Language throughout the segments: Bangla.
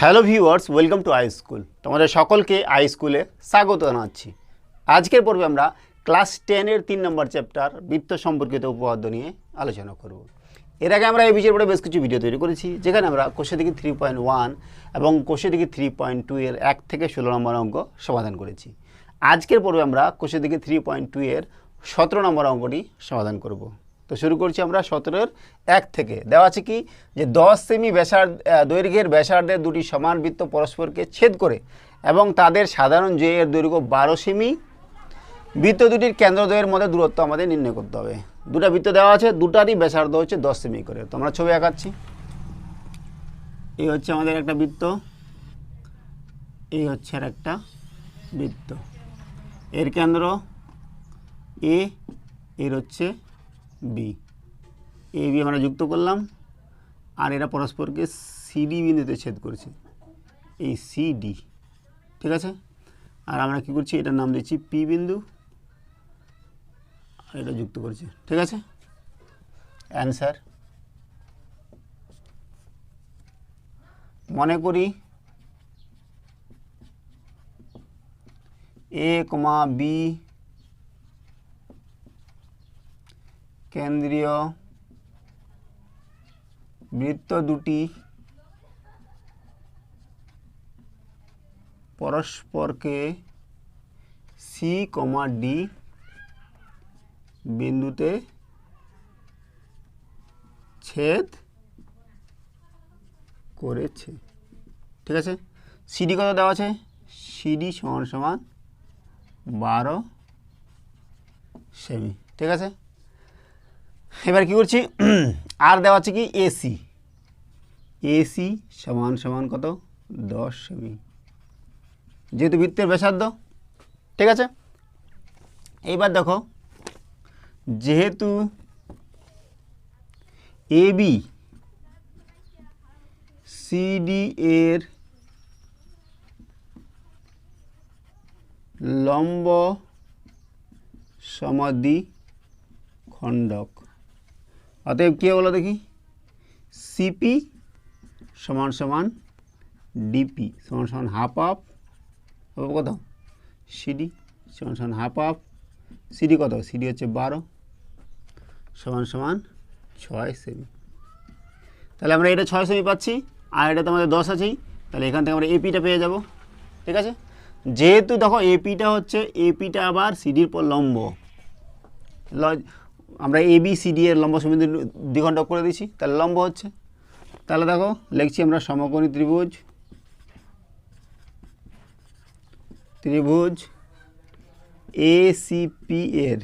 Hello viewers, welcome to I school. তোমাদের সকলকে আই স্কুলে স্বাগত জানাচ্ছি। আজকের পর্বে আমরা ক্লাস টেনের তিন নম্বর চ্যাপ্টার বৃত্ত সম্পর্কিত উপপাদ্য নিয়ে আলোচনা করব। এর আগে আমরা এই বিষয়ের উপরে বেশ কিছু ভিডিও তৈরি করেছি, যেখানে আমরা কোষে থেকে থ্রি পয়েন্ট ওয়ান এবং কোষে থেকে থ্রি পয়েন্ট টু এর এক থেকে ষোলো নম্বর অঙ্ক সমাধান করেছি। আজকের পর্বে আমরা কোষে থেকে থ্রি পয়েন্ট টু এর সতেরো নম্বর অঙ্কটি সমাধান করব। তো শুরু করছি আমরা সতেরোর এক থেকে। দেওয়া আছে কি যে দশ সেমি ব্যাসার দৈর্ঘ্যের ব্যাসার্ধের দুটি সমান বৃত্ত পরস্পরকে ছেদ করে এবং তাদের সাধারণ যে এর দৈর্ঘ্য বারো সেমি, বৃত্ত দুটির কেন্দ্রদ্বয়ের মধ্যে দূরত্ব আমাদের নির্ণয় করতে হবে। দুটো বৃত্ত দেওয়া আছে, দুটারই ব্যাসার্ধ হচ্ছে দশ সেমি করে। তো আমরা ছবি আঁকাচ্ছি। এই হচ্ছে আমাদের একটা বৃত্ত, এই হচ্ছে আর একটা বৃত্ত। এর কেন্দ্র এ এর হচ্ছে বি এ বি আমরা যুক্ত করলাম। আর এরা পরস্পরকে সিডি বিন্দুতে ছেদ করেছে। এই সিডি ঠিক আছে? আর আমরা কি করছি? এটার নাম দিচ্ছি পি বিন্দু। আর এটা যুক্ত করেছি, ঠিক আছে? অ্যান্সার মনে করি এ কমা বি কেন্দ্রীয় বৃত্ত দুটি পরস্পরকে সি কমা ডি বিন্দুতে ছেদ করেছে। ঠিক আছে? সিডি কত দেওয়া আছে? সিডি সমান সমান বারো সেমি। ঠিক আছে? এবার কি করছি? আর দেওয়া আছে কি এসি এসি সমান সমান কত? দশ সেমি। যেহেতু বৃত্তের ব্যাসার্ধ, ঠিক আছে? এইবার দেখো, যেহেতু এ এবি সিডি এর লম্ব সমাধি খণ্ডক অতএব কী হলো দেখি? সিপি সমান সমান ডিপি সমান সমান হাফ অফ হবে কত? সিডি সমান সমান হাফ অফ সিডি কত? সিডি হচ্ছে বারো, সমান সমান ছয় সেমি তাহলে আমরা এটা ছয় সেমি পাচ্ছি, আর এটা তো আমাদের দশ আছেই, তাহলে এখান থেকে আমরা এপিটা পেয়ে যাব, ঠিক আছে? যেহেতু দেখো এপিটা হচ্ছে এপিটা আবার সিডির পর লম্ব। আমরা এ বি সি ডি এর লম্ব সমিতি দ্বিখণ্ডক করে দিচ্ছি তাহলে লম্ব হচ্ছে। তাহলে দেখো, লিখছি আমরা সমকোণী ত্রিভুজ। ত্রিভুজ এ পি এর।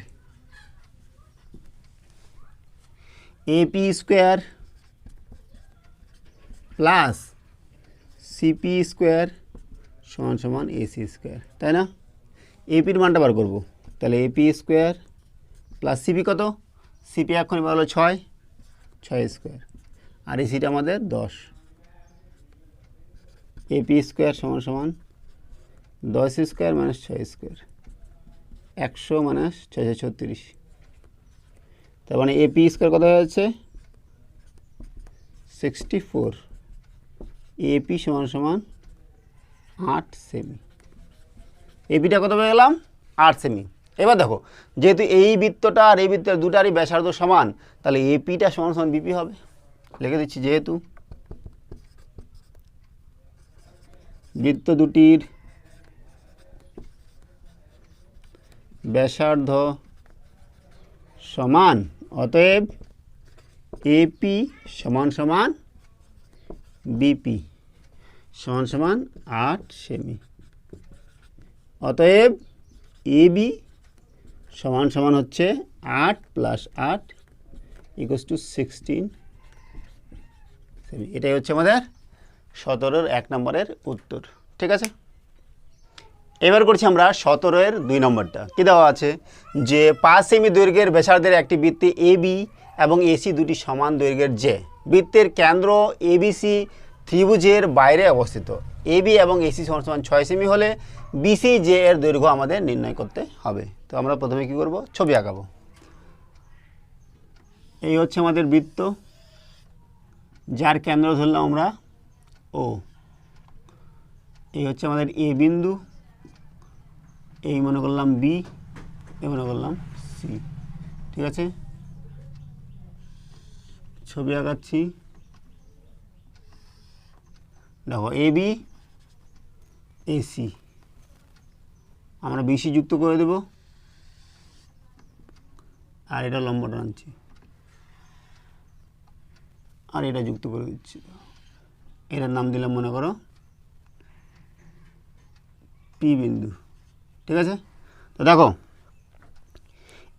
AP square plus CP square সমান সমান এসি স্কোয়ার তাই না? এপির মানটা বার করব। তাহলে এপি স্কোয়ার প্লাস সিপি কত? সিপি এখন এবার হলো ছয়। ছয় স্কোয়ার। আর এসিটা আমাদের দশ। এপি স্কোয়ার সমান সমান দশ স্কোয়ার মাইনাস ছয় স্কোয়ার। একশো মাইনাস ছয়শো ছত্রিশ। তার মানে এপি স্কোয়ার কত হয়ে যাচ্ছে সিক্সটি ফোর। এপি সমান সমান আট সেমি। এপিটা কত পেয়ে গেলাম? আট সেমি। এবার দেখো, যেহেতু এই বৃত্তটা আর এই বৃত্তের দুটারই ব্যাসার্ধ সমান, তাহলে এপিটা সমান সমান বিপি হবে। লিখে দিচ্ছি, যেহেতু বৃত্ত দুটির ব্যাসার্ধ সমান, অতএব এপি সমান সমান বিপি সমান সমান আট সেমি। অতএব এবি সমান সমান হচ্ছে আট প্লাস আট ইকুয়াস টু সিক্সটিন এটাই হচ্ছে আমাদের সতেরোর এক নম্বরের উত্তর। ঠিক আছে? এবার করছি আমরা সতেরোয়ের দুই নম্বরটা। কী দেওয়া আছে? যে পাঁচ সেমি দৈর্ঘ্যের ব্যাসার্ধের একটি বৃত্তে এবি এবং এসি দুটি সমান দৈর্ঘ্যের যে বৃত্তের কেন্দ্র এবিসি ত্রিভুজের বাইরে অবস্থিত। এবি এবং এসি সমান সমান ছয় সেমি হলে বিসি জে এর দৈর্ঘ্য আমাদের নির্ণয় করতে হবে। তো আমরা প্রথমে কি করব? ছবি আঁকাবো। এই হচ্ছে আমাদের বৃত্ত, যার কেন্দ্র ধরলাম আমরা ও এই হচ্ছে আমাদের এ বিন্দু, এই মনে করলাম বি এই মনে করলাম সি ঠিক আছে? ছবি আঁকাচ্ছি। দেখো এ বি এসি আমরা বিসি যুক্ত করে দেব। আর এটা লম্বা টানছি আর এটা যুক্ত করে দিচ্ছি। এটার নাম দিলাম, মনে করো, পি বিন্দু। ঠিক আছে? তো দেখো,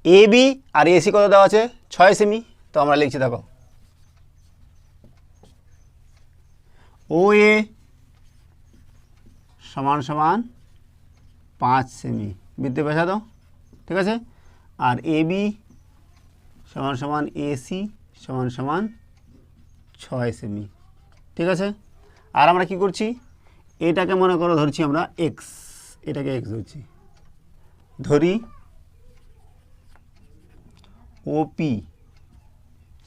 এ, বি আর এসি কত দেওয়া আছে? ছয় সেমি। তো আমরা লিখছি, দেখো, ও, এ সমান সমান পাঁচ সেমি। বৃত্তে পেশা দাও ঠিক আছে? আর এ বি সমান সমান এসি সমান সমান ছয় সেমি, ঠিক আছে? আর আমরা কি করছি? এটাকে মনে করো ধরছি আমরা এক্স এটাকে এক্স ধরছি। ধরি ওপি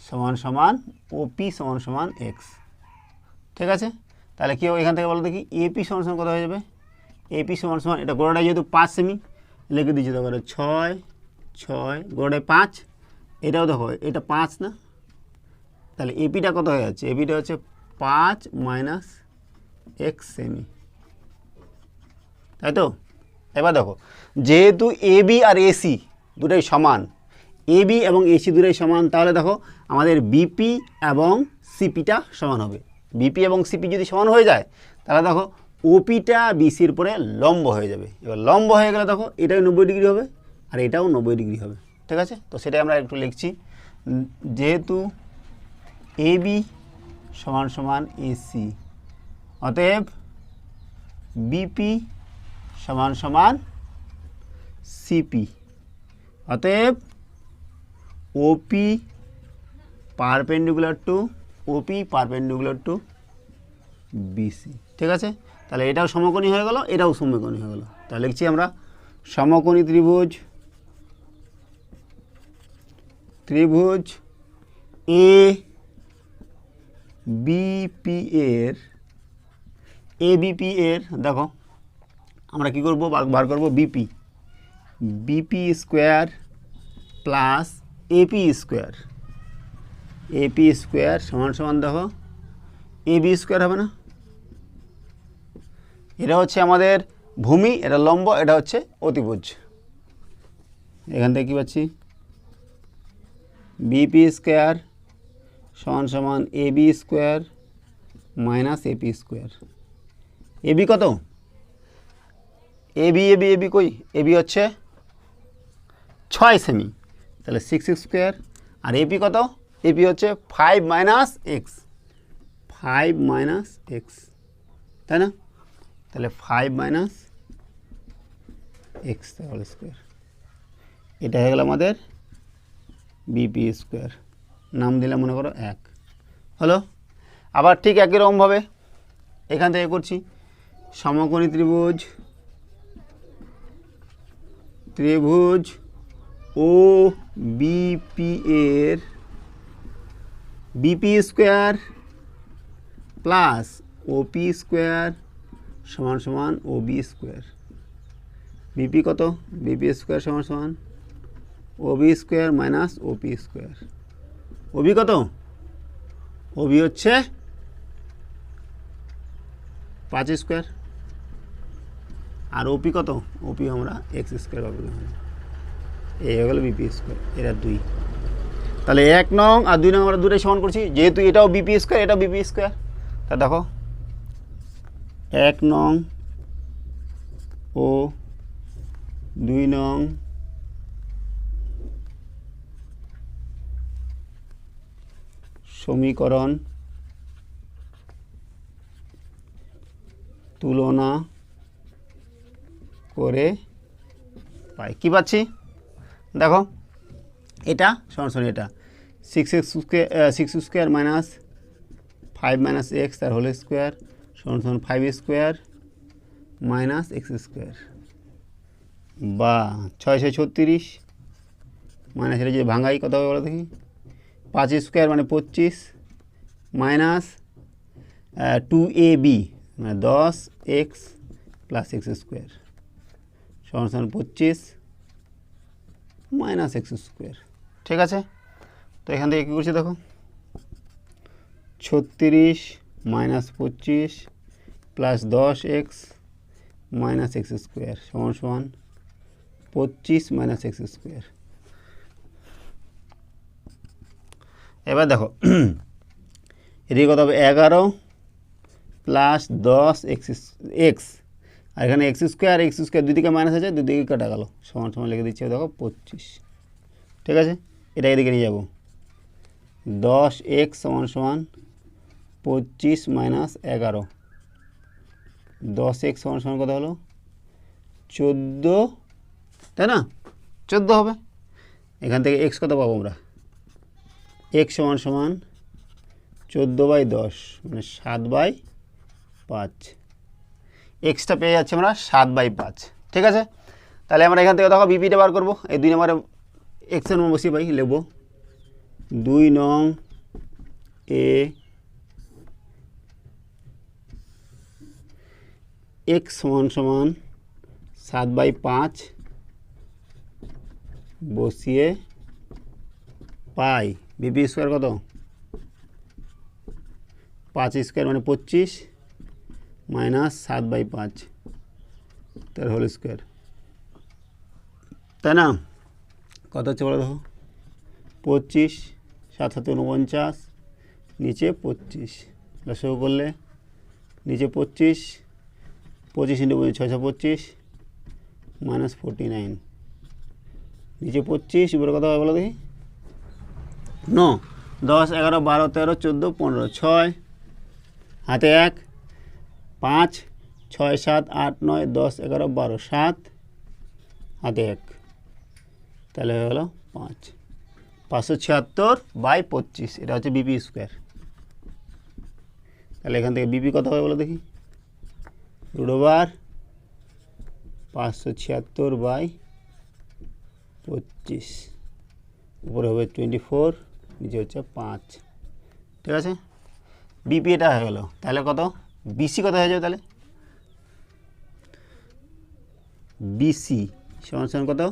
সমান সমান ওপি সমান সমান এক্স ঠিক আছে? তাহলে কী হবে এখান থেকে বলো দেখি এপি সমান সমান কত হয়ে যাবে? এপি সমান সমান এটা গোড়াটা যেহেতু পাঁচ সেমি লিখে দিচ্ছি এটা ছয় ছয় গোড়ায় পাঁচ, এটাও দেখো, এটা পাঁচ না? তাহলে এপিটা কত হয়ে যাচ্ছে? এপিটা হচ্ছে পাঁচ মাইনাস এক্স সেমি তাই তো? এবার দেখো, যেহেতু এ বি আর এসি দুটোই সমান এ বি এবং এসি দুটোই সমান, তাহলে দেখো, আমাদের বিপি এবং সিপিটা সমান হবে। বিপি এবং সিপি যদি সমান হয়ে যায়, তাহলে দেখো ওপিটা বিসির পরে লম্ব হয়ে যাবে। এবার লম্ব হয়ে গেলে দেখো, এটাও নব্বই ডিগ্রি হবে আর এটাও নব্বই ডিগ্রি হবে। ঠিক আছে? তো সেটাই আমরা একটু লিখছি। যেহেতু এ বি সমান সমান এসি অতএব বিপি সমান সমান সিপি অতএব OP perpendicular to OP perpendicular to BC ঠিক আছে? তাহলে এটাও সমকোণী হয়ে গেল, এটাও সমকোণী হয়ে গেল। তাহলে লিখছি আমরা সমকোণী ত্রিভুজ ত্রিভুজ এ বিপি এর এ বিপি এর, দেখো, আমরা কি করব? বার করব BP BP square plus AP square AP square সমান সমান দেখো এ বি স্কোয়ার হবে না? এটা হচ্ছে আমাদের ভূমি, এটা লম্ব, এটা হচ্ছে অতিভুজ। এখান থেকে কী পাচ্ছি? বিপি স্কোয়ার সমান সমান A B square minus AP square AB কত? এবি এবি এবি কই? এবি হচ্ছে ছয় সেমি তাহলে সিক্স স্কোয়ার আর এপি কত? এপি হচ্ছে five minus x five minus x তাই না? তাহলে five minus x whole square এটা হয়ে গেল আমাদের বিপি স্কোয়ার নাম দিলাম মনে করো এক। হলো? আবার ঠিক একই রকমভাবে এখান থেকে করছি সমকোণী ত্রিভুজ ত্রিভুজ ও বিপি এর BP square plus OP square সমান সমান ওবি স্কোয়ার বিপি কত? বিপি স্কোয়ার সমান সমান। OB square minus OP square OB কত? ওবি হচ্ছে পাঁচ স্কোয়ার আর ওপি কত? ওপি আমরা এক্স স্কোয়ার পাবো। এই হয়ে গেল বিপি স্কোয়ার এটা দুই। তাহলে এক নং আর দুই নং আমরা দুটাই সমান করছি। যেহেতু এটাও বিপি স্কোয়ার এটাও বিপি স্কোয়ার তা দেখো এক নং ও দুই নং সমীকরণ তুলনা করে পাই। কী পাচ্ছি? দেখো, এটা সরাসরি এটা। Six x square six square minus five minus x তার হোল স্কোয়ার সমান সমান five square minus x square বা ছয় ছয় ছত্রিশ মাইনাস এটা যদি ভাঙাই হবে বলো দেখি? পাঁচ স্কোয়ার মানে পঁচিশ মাইনাস টু এ বি মানে দশ এক্স প্লাস এক্স স্কোয়ার সমান সমান পঁচিশ মাইনাস এক্স স্কোয়ার ঠিক আছে? তো এখান থেকে কী করছি দেখো? ছত্রিশ মাইনাস পঁচিশ প্লাস দশ এক্স মাইনাস এক্স স্কোয়ার সমান সমান পঁচিশ মাইনাস এক্স স্কোয়ার এবার দেখো, এদিকে কত হবে? এগারো প্লাস দশ এক্স এক্স আর এখানে এক্স স্কোয়ার এক্স স্কোয়ার দুদিকে মাইনাস আছে দুদিকে কাটা গেল। সমান সমান লিখে দিচ্ছি, দেখো পঁচিশ। ঠিক আছে? এটা এদিকে নিয়ে যাব। দশ এক্স সমান সমান পঁচিশ মাইনাস এগারো। দশ এক্স সমান সমান কত হলো? চোদ্দ। তাই না? চোদ্দ হবে। এখান থেকে এক্স কত পাবো আমরা? এক্স সমান সমান চোদ্দ বাই দশ মানে সাত বাই পাঁচ। এক্সটা পেয়ে যাচ্ছি আমরা সাত বাই পাঁচ। ঠিক আছে? তাহলে আমরা এখান থেকে দেখো বিপিটা বার করব। এই দুই নম্বরে এক্সের নম্বর বসিয়ে পাই, লিখব। দুই নং এ এক্স সমান সমান সাত বাই পাঁচ বসিয়ে পাই বিপি স্কোয়ার কত? পাঁচ স্কোয়ার মানে পঁচিশ মাইনাস সাত বাই পাঁচ, তার হোল স্কোয়ার। তাই না? কত হচ্ছে বলো দেখো? পঁচিশ, সাত সাত উনপঞ্চাশ, নিচে পঁচিশ। লসও করলে নিচে পঁচিশ পঁচিশ ইন্টু পঁচিশ ছয়শো পঁচিশ, মাইনাস ফোরটি নাইন। নিচে পঁচিশ, উপরে কত হবে বলো দেখি? ন, দশ, এগারো, বারো, তেরো, চোদ্দ, পনেরো, ছয়, হাতে এক, পাঁচ, ছয়, সাত, আট, নয়, দশ, এগারো, বারো, সাত, হাতে এক। তাহলে হয়ে গেলো পাঁচ। পাঁচশো ছিয়াত্তর বাই পঁচিশ, এটা হচ্ছে বিপি স্কোয়ার। তাহলে এখান থেকে বিপি কত হবে বলো দেখি? রুট পাঁচশো ছিয়াত্তর বাই পঁচিশ। উপরে হবে টোয়েন্টি ফোর, নিচে হচ্ছে পাঁচ। ঠিক আছে? বিপি এটা হয়ে গেলো। তাহলে কত? বিসি কত হয়ে যাবে তাহলে? বিসি সমান সমান কত?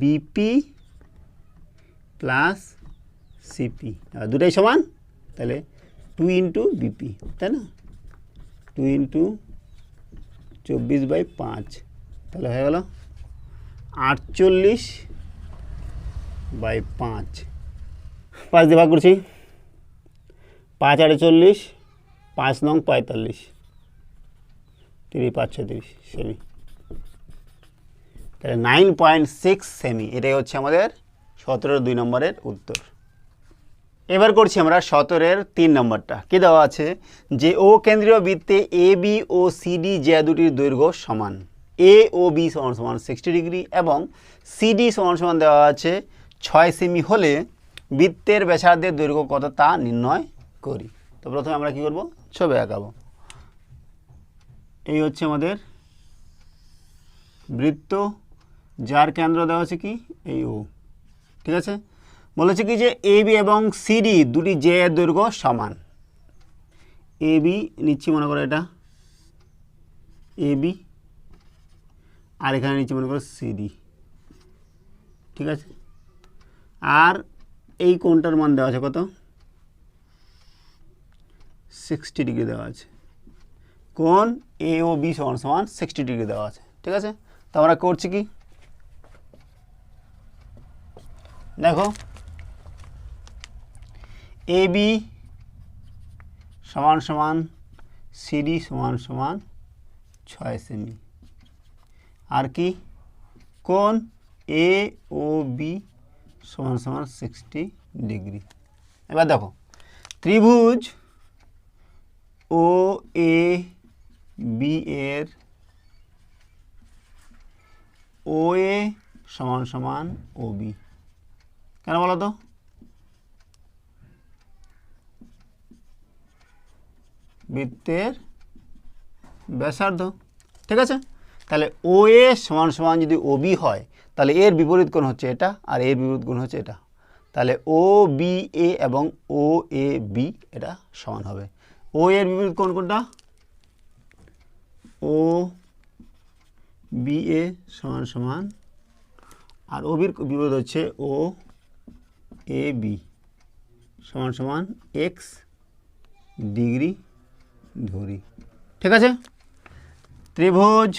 বিপি প্লাস সিপি আর দুটাই সমান? তাহলে টু ইন্টু বিপি তাই না? টু ইন্টু চব্বিশ বাই পাঁচ। তাহলে হয়ে গেল আটচল্লিশ বাই পাঁচ। পাঁচ দিয়ে ভাগ করছি। পাঁচ আটে চল্লিশ, পাঁচ নং পঁয়তাল্লিশ। তিরিশ, পাঁচ ছত্রিশ সেমি। তাহলে নাইন পয়েন্ট সিক্স সেমি, এটাই হচ্ছে আমাদের সতেরোর দুই নম্বরের উত্তর। এবার করছি আমরা সতেরোর তিন নম্বরটা। কি দেওয়া আছে? যে ও কেন্দ্রীয় বৃত্তে এ বি ও সিডি যে দুটির দৈর্ঘ্য সমান। এ ও বি সমান সমান সিক্সটি ডিগ্রি এবং সিডি সমান সমান দেওয়া আছে ছয় সেমি হলে বৃত্তের ব্যাসার্ধের দৈর্ঘ্য কত তা নির্ণয় করি। তো প্রথমে আমরা কি করব? ছবি আঁকাবো। এই হচ্ছে আমাদের বৃত্ত, যার কেন্দ্র দেওয়া আছে কি? এই ও। ঠিক আছে? বলেছে কি যে এ বি এবং সিডি দুটি জে এর দৈর্ঘ্য সমান। এ বি নিচ্ছি মনে করো এটা। এ বি আর এখানে নিচ্ছি মনে করো সিডি ঠিক আছে? আর এই কোনটার মান দেওয়া আছে কত? সিক্সটি ডিগ্রি দেওয়া আছে। কোন এ ও বি সমান সমান সিক্সটি ডিগ্রি দেওয়া আছে। ঠিক আছে? তো আমরা করছি কি? দেখো এ বি সমান সমান সিডি সমান সমান ছয় সেমি আর কি? কোন এ ও বি সমান সমান সিক্সটি ডিগ্রি এবার দেখো, ত্রিভুজ ও এ বি এর ও এ সমান সমান ও বি কেন বলো তো? বৃত্তের ব্যাসার্ধ, ঠিক আছে? তাহলে ও এ সমান সমান যদি ও বি হয়, তাহলে এর বিপরীত কোণ হচ্ছে এটা আর এর বিপরীত কোণ হচ্ছে এটা। তাহলে ও বি এ এবং ও এ বি এটা সমান হবে। ও এর বিপরীত কোণ কোনটা? ও বি এ সমান সমান আর ওবির বিপরীত হচ্ছে ও এ বি সমান সমান এক্স ডিগ্রি ধরি। ঠিক আছে? ত্রিভুজ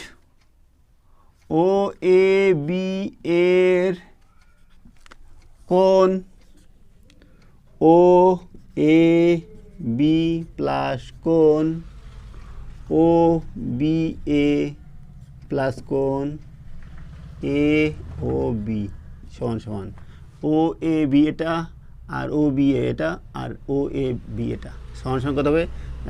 ও এ বি এর কোণ ও এ বি প্লাস কোণ ও বি এ প্লাস কোণ এ ও বি। সমান সমান। ও এ বি এটা আর ও বি এ এটা আর ও এ বি এটা। সমান সমান কত হবে?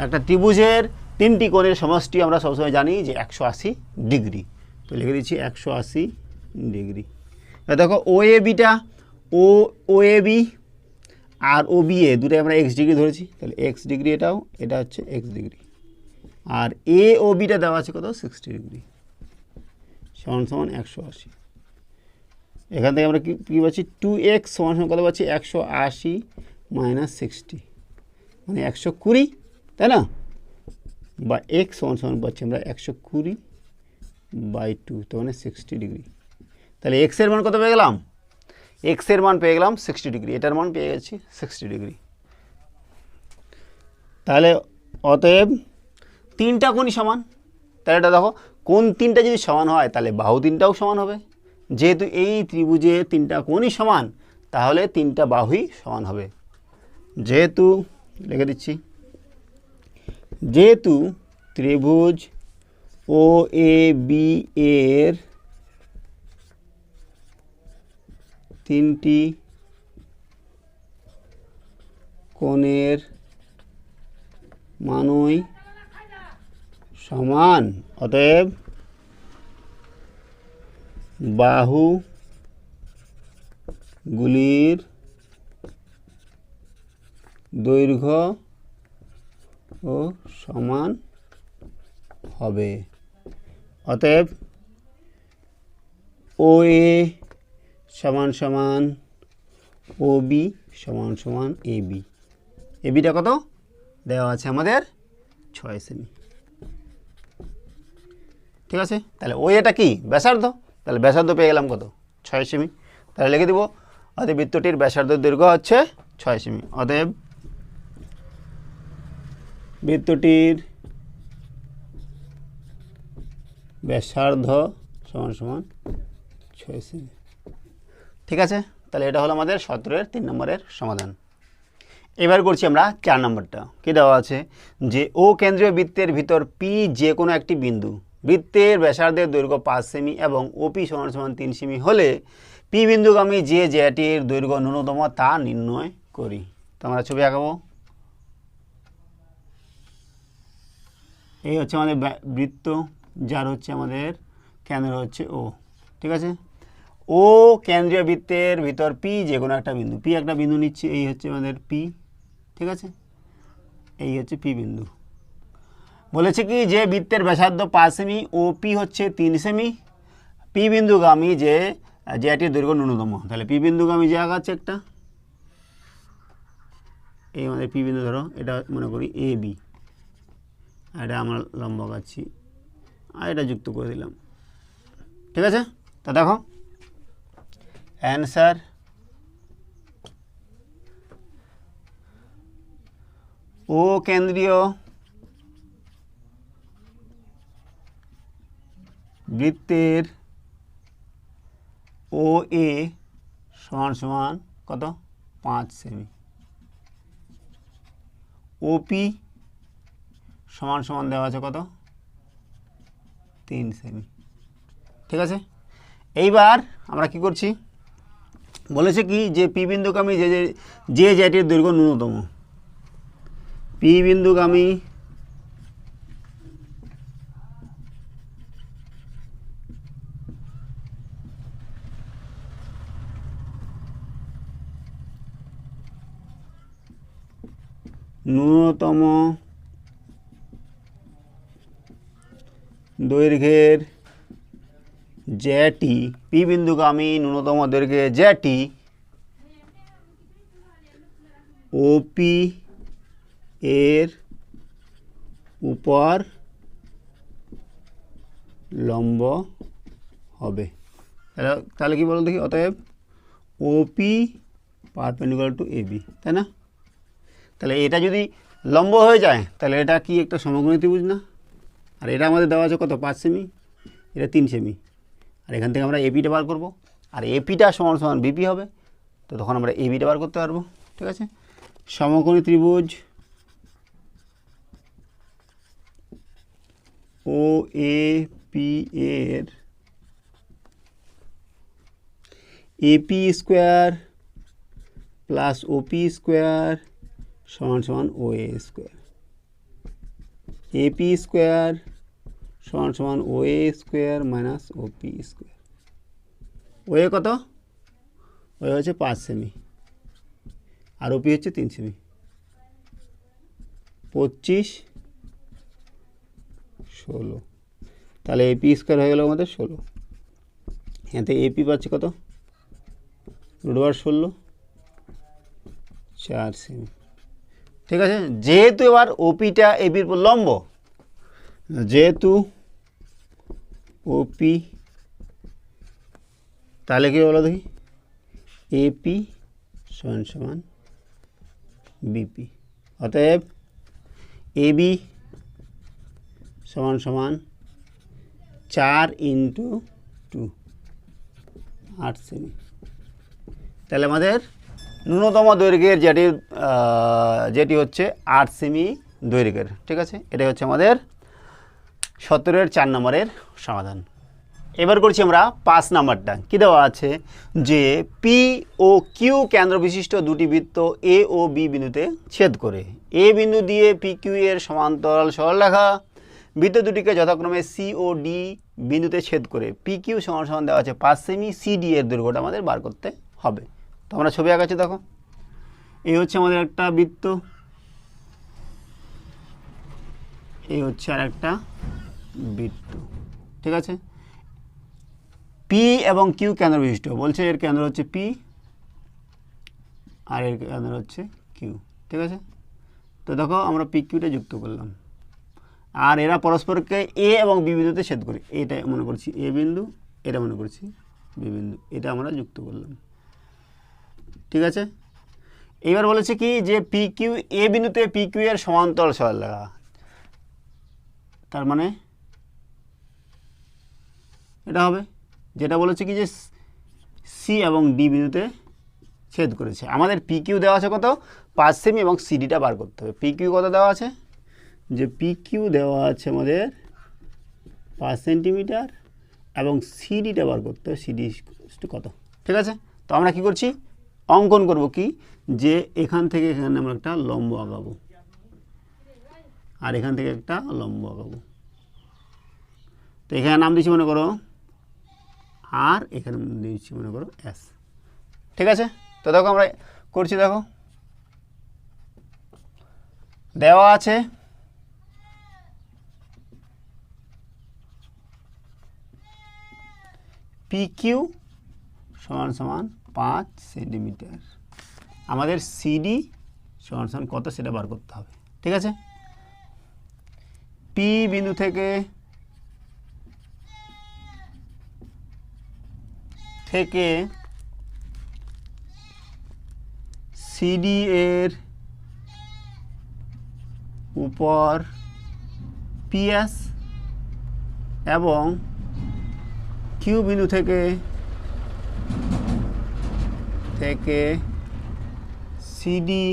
একটা ত্রিভুজের তিনটি কোণের সমষ্টি আমরা সবসময় জানি যে একশো আশি ডিগ্রি। তো লিখে দিচ্ছি একশো আশি ডিগ্রি। দেখো O A beta O O A B R O B A দুটোই আমরা এক্স ডিগ্রি ধরেছি। তাহলে এক্স ডিগ্রি এটাও, এটা হচ্ছে এক্স ডিগ্রি। আর এ ও বিটা দেওয়া আছে কত? Sixty degree. সমান সমান একশো আশি। এখান থেকে আমরা কী কী পাচ্ছি? টু এক্স সমান সমান কত পাচ্ছি? একশো আশি মাইনাস সিক্সটি। মানে একশো কুড়ি তাই না? বা এক্স সমান সমান পাচ্ছি আমরা একশো কুড়ি বাই টু তো মানে সিক্সটি ডিগ্রি তাহলে এক্সের মান কত পেয়ে গেলাম? এক্সের মান পেয়ে গেলাম সিক্সটি ডিগ্রি এটার মান পেয়ে গেছি সিক্সটি ডিগ্রি তাহলে অতএব তিনটা কোণই সমান। তাহলে এটা দেখো, কোন তিনটা যদি সমান হয়, তাহলে বাহু তিনটাও সমান হবে। যেহেতু এই ত্রিভুজে তিনটা কোণই সমান, তাহলে তিনটা বাহুই সমান হবে। যেহেতু, লিখে দিচ্ছি। যেহেতু ত্রিভুজ ও এ বি এর তিনটি কোণের মানই সমান অতএব বাহু গুলির দৈর্ঘ্য ও সমান হবে। অতএব ও এ সমান সমান ও বি সমান সমান এ বি। এ বিটা কত? দেওয়া আছে আমাদের ছয় সেমি ঠিক আছে? তাহলে ও এটা কি? ব্যাসার্ধ। তাহলে ব্যাসার্ধ পেয়ে গেলাম কত? ছয় সেমি তাহলে লিখে দিব, অতএব বৃত্তটির ব্যাসার্ধ দৈর্ঘ্য হচ্ছে ছয় সেমি অতএব বৃত্তটির ব্যাসার্ধ সমান সমান ছয় সেমি। ঠিক আছে? তাহলে এটা হলো আমাদের সতেরোর তিন নম্বরের সমাধান। এবার করছি আমরা চার নম্বরটা। কি দেওয়া আছে? যে ও কেন্দ্রীয় বৃত্তের ভিতর পি যে কোনো একটি বিন্দু, বৃত্তের ব্যাসার্ধের দৈর্ঘ্য পাঁচ সেমি এবং ওপি সমান সমান তিন সেমি হলে পি বিন্দুগামী যে জ্যাটির দৈর্ঘ্য ন্যূনতম তা নির্ণয় করি। তো আমরা ছবি আঁকাবো। এই হচ্ছে আমাদের বৃত্ত, যার হচ্ছে আমাদের কেন্দ্র হচ্ছে ও ঠিক আছে? ও কেন্দ্রীয় বৃত্তের ভিতর পি যে কোনো একটা বিন্দু পি একটা বিন্দু নিচ্ছি, এই হচ্ছে আমাদের পি ঠিক আছে? এই হচ্ছে পি বিন্দু। বলেছে কি যে বৃত্তের ব্যাসার্ধ পাঁচ সেমি ও পি হচ্ছে তিন সেমি। পি বিন্দুগামী যে যেটির দৈর্ঘ্য ন্যূনতম। তাহলে পি বিন্দুগামী যে আঁকাচ্ছে একটা, এই আমাদের পি বিন্দু ধরো, এটা মনে করি এ বি এটা আমরা লম্বা আঁকাচ্ছি আর এটা যুক্ত করে দিলাম। ঠিক আছে? তা দেখো। অ্যান্সার ও কেন্দ্রীয় বৃত্তের ও এ সমান সমান কত? পাঁচ সেমি। ওপি সমান সমান দেওয়া আছে কত? তিন সেমি ঠিক আছে? এইবার আমরা কি করছি? বলেছে কি যে পি বিন্দুগামী যে যে- জ্যাটির দৈর্ঘ্য ন্যূনতম। পি বিন্দুগামী ন্যূনতম দৈর্ঘ্যের জ্যাটি পি বিন্দুগামী ন্যূনতম দৈর্ঘ্যে জ্যাটি ওপি এর উপর লম্ব হবে। তাহলে কি বলো দেখি, অতএব ওপি পারপেন্ডিকুলার টু এবি তাই না? তাহলে এটা যদি লম্ব হয়ে যায়, তাহলে এটা কি একটা সমকোণী ত্রিভুজ না? আর এটা আমাদের দেওয়া আছে কত? পাঁচ সেমি এটা তিন সেমি আর এখান থেকে আমরা এপিটা বার করব। আর এপিটা সমান সমান বিপি হবে। তো তখন আমরা এবিটা বার করতে পারব। ঠিক আছে? সমকোণী ত্রিভুজ ও এ পি এর AP square plus OP square সমান সমান O A square AP square সমান সমান O A square minus OP square. O A কত? ও হচ্ছে পাঁচ সেমি। আর ওপি হচ্ছে তিন সেমি। পঁচিশ, ষোলো। তাহলে এপি স্কোয়ার হয়ে গেল আমাদের ষোলো। এতে এপি পাচ্ছে কত? রুটবার ষোলো, চার সেমি। ঠিক আছে? যেহেতু এবার ওপিটা এপির লম্ব যেহেতু ওপি তাহলে কি বলো দেখি? এপি সমান সমান বিপি অতএব এবি সমান সমান চার ইন্টু টু আট সেমি তাহলে আমাদের ন্যূনতম দৈর্ঘ্যের যেটি যেটি হচ্ছে আট সেমি দৈর্ঘ্যের, ঠিক আছে? এটাই হচ্ছে আমাদের সতেরোর চার নম্বরের সমাধান। এবার করছি আমরা পাঁচ নাম্বারটা। কী দেওয়া আছে? যে পি ও কিউ কেন্দ্র বিশিষ্ট দুটি বৃত্ত এ ও বি বিন্দুতে ছেদ করে। এ বিন্দু দিয়ে পি কিউ এর সমান্তরাল সরলরেখা বৃত্ত দুটিকে যথাক্রমে সি ও ডি বিন্দুতে ছেদ করে। পি কিউ সমান সমান দেওয়া আছে পাঁচ সেমি সি ডি এর দৈর্ঘ্যটা আমাদের বার করতে হবে। তো আমরা ছবি আঁকাচ্ছি দেখো। এই হচ্ছে আমাদের একটা বৃত্ত। এই হচ্ছে আর একটা বৃত্ত ঠিক আছে? পি এবং কিউ কেন্দ্র বিশিষ্ট। বলছে এর কেন্দ্র হচ্ছে পি আর এর কেন্দ্র হচ্ছে কিউ ঠিক আছে? তো দেখো আমরা পি কিউটা যুক্ত করলাম। আর এরা পরস্পরকে এ এবং বি বিন্দুতে ছেদ করি, এটা মনে করছি এ বিন্দু, এটা মনে করছি বি বিন্দু, এটা আমরা যুক্ত করলাম। ঠিক আছে? এবার বলেছে কি যে পি কিউ এ বিন্দুতে পি কিউ এর সমান্তরাল সরলরেখা। তার মানে এটা হবে। যেটা বলেছে কি যে সি এবং ডি বিন্দুতে ছেদ করেছে। আমাদের পি কিউ দেওয়া আছে কত? পাঁচ সেমি এবং সিডিটা বার করতে হবে। পি কিউ কত দেওয়া আছে? যে পি কিউ দেওয়া আছে আমাদের পাঁচ সেন্টিমিটার এবং সিডিটা বার করতে হবে। সিডি কত? ঠিক আছে? তো আমরা কি করছি? অঙ্কন করব কি? যে এখান থেকে এখানে আমরা একটা লম্ব আঁকাবো আর এখান থেকে একটা লম্ব আঁকাবো তো এখানে নাম দিচ্ছি মনে করো আর এখানে দিচ্ছি মনে করো এস ঠিক আছে? তো দেখো আমরা করছি, দেখো। দেওয়া আছে। পি কিউ সমান সমান পাঁচ সেন্টিমিটার। আমাদের সিডি সমান সমান কত সেটা বার করতে হবে। ঠিক আছে? পি বিন্দু থেকে থেকে সিডি এর উপর পিএস এবং কিউ বিন্দু থেকে থেকে সিডি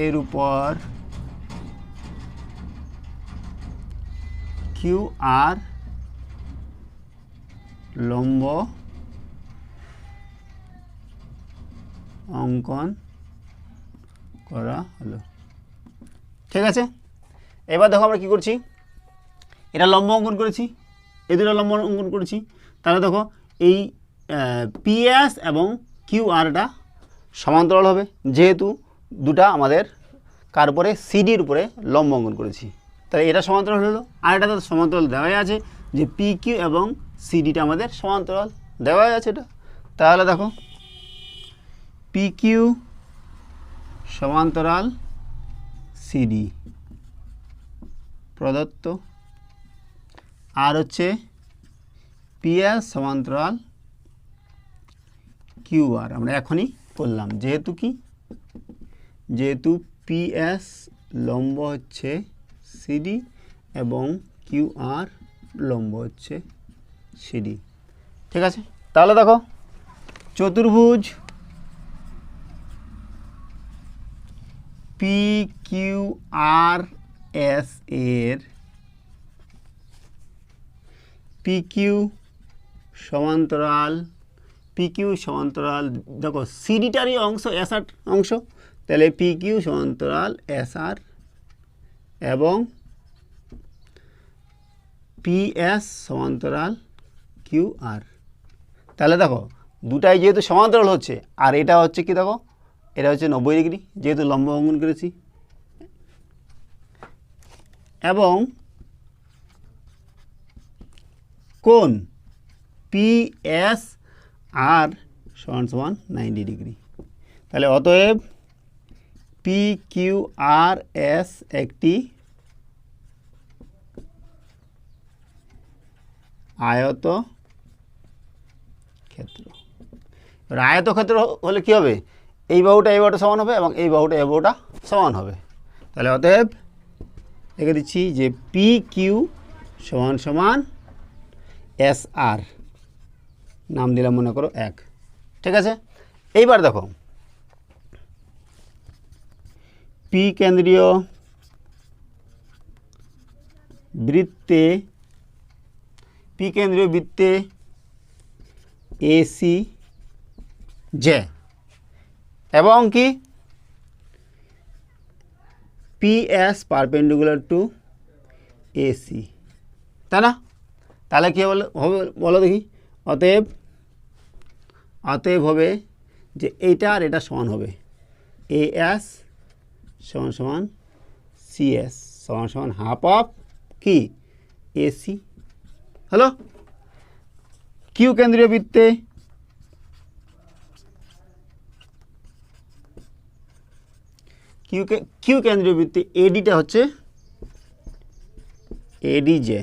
এর উপর কিউ আর লম্ব, অঙ্কন করা হলো। ঠিক আছে? এবার দেখো আমরা কি করছি? এটা লম্ব অঙ্কন করেছি, এই দুটো লম্ব অঙ্কন করেছি। তাহলে দেখো, এই পিএস এবং কিউ আরটা সমান্তরাল হবে। যেহেতু দুটা আমাদের কার উপরে? সিডির উপরে লম্ব অঙ্কন করেছি। তাহলে এটা সমান্তরাল হলো। আর এটা তো সমান্তরাল দেওয়াই আছে যে পি কিউ এবং সিডিটা আমাদের সমান্তরাল দেওয়াই আছে এটা। তাহলে দেখো পি কিউ সমান্তরাল সিডি প্রদত্ত। আর হচ্ছে পিএস সমান্তরাল কিউ আর আমরা এখনই করলাম। যেহেতু কি? যেহেতু পিএস লম্ব হচ্ছে সিডি এবং কিউ আর লম্ব হচ্ছে সিডি। ঠিক আছে? তাহলে দেখো, চতুর্ভুজ পি কিউ আর এস এর পি কিউ সমান্তরাল পি কিউ সমান্তরাল, দেখো, সিডিটারই অংশ এস আর অংশ। তাহলে পি কিউ সমান্তরাল এস আর এবং পি এস সমান্তরাল কিউ আর তাহলে দেখো, দুটাই যেহেতু সমান্তরাল হচ্ছে, আর এটা হচ্ছে কি দেখো? এটা হচ্ছে নব্বই ডিগ্রি, যেহেতু লম্ব অঙ্কন করেছি। এবং কোন পি এস আর সমান সমান নাইনটি ডিগ্রি। তাহলে অতএব পি কিউ আর এস একটি আয়ত ক্ষেত্র। এবার আয়ত ক্ষেত্র হলে কী হবে? এই বাহুটা এই বাহুটা সমান হবে এবং এই বাহুটা এই বাহুটা সমান হবে। তাহলে অতএব লিখে দিচ্ছি যে পি কিউ সমান সমান এস আর নাম দিলাম মনে করো এক। ঠিক আছে? এইবার দেখো। পি কেন্দ্রীয় বৃত্তে পি কেন্দ্রীয় বৃত্তে এসি জে এবং কি? পিএস পারপেন্ডিকুলার টু এসি তাই না? তাহলে কী বলে হবে বলো দেখি। অতএব অতএব হবে যে এইটা আর এটা সমান হবে। এ এস সমান সমান সিএস সমান সমান হাফ অফ কি? এসি হ্যালো কিউ কেন্দ্রীয় বৃত্তে? কিউ কিউ কেন্দ্রীয় বৃত্তে এডিটা হচ্ছে এডি জে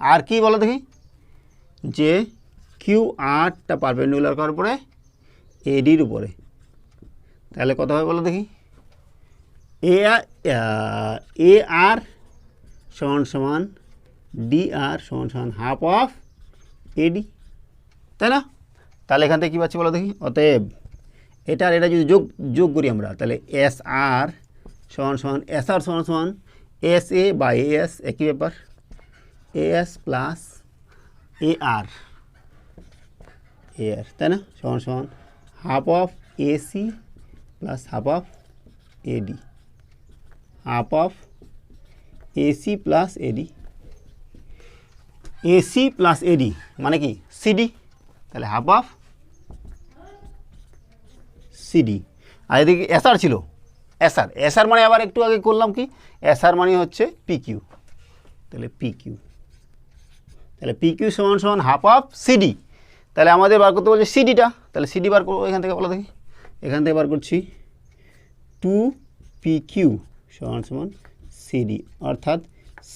আর কি বলো দেখি? যে কিউ আরটা পারপেন্ডিকুলার করার পরে এডির উপরে। তাহলে কত হবে বলো দেখি? এ আর সমান সমান ডি আর সমান সমান হাফ অফ এডি তাই না? তাহলে এখান থেকে কী পাচ্ছি বলো দেখি? অতএব, এটা আর এটা যদি যোগ যোগ করি আমরা, তাহলে এস আর সমান সমান এস আর সমান সমান এস এ বা এ এস একই ব্যাপার। এস প্লাস এ আর এ আর তাই না? সমান সমান half of AC plus half of AD half of AC plus AD AC plus AD মানে কি? সিডি তাহলে হাফ অফ সিডি আর এদিকে এসআর ছিল? এসআর এসআর মানে আবার একটু আগে করলাম কি? এসআর মানে হচ্ছে পিকিউ তাহলে পিকিউ তাহলে পিকিউ সমান সমান হাফ অফ সিডি তাহলে আমাদের বার করতে বলছে সিডিটা তাহলে সিডি বার করব এখান থেকে, বলো দেখি। এখান থেকে বার করছি। টু পি কিউ সমান সমান সিডি অর্থাৎ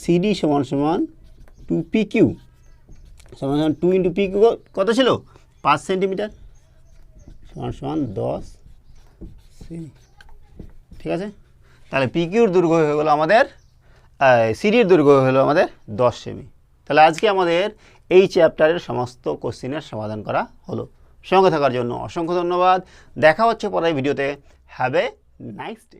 সিডি সমান সমান টু পি কিউ সমান টু ইন্টু পি কিউ কত ছিল? পাঁচ সেন্টিমিটার সমান সমান দশ ঠিক আছে? তাহলে পি কিউর দৈর্ঘ্য হয়ে গেলো আমাদের সিডির দৈর্ঘ্য গেলো আমাদের দশ সেমি তাহলে আজকে আমাদের এই চ্যাপ্টারের সমস্ত কোশ্চিনের সমাধান করা হলো। সঙ্গে থাকার জন্য অসংখ্য ধন্যবাদ। দেখা হচ্ছে পরের ভিডিওতে হ্যাভ এ নাইস ডে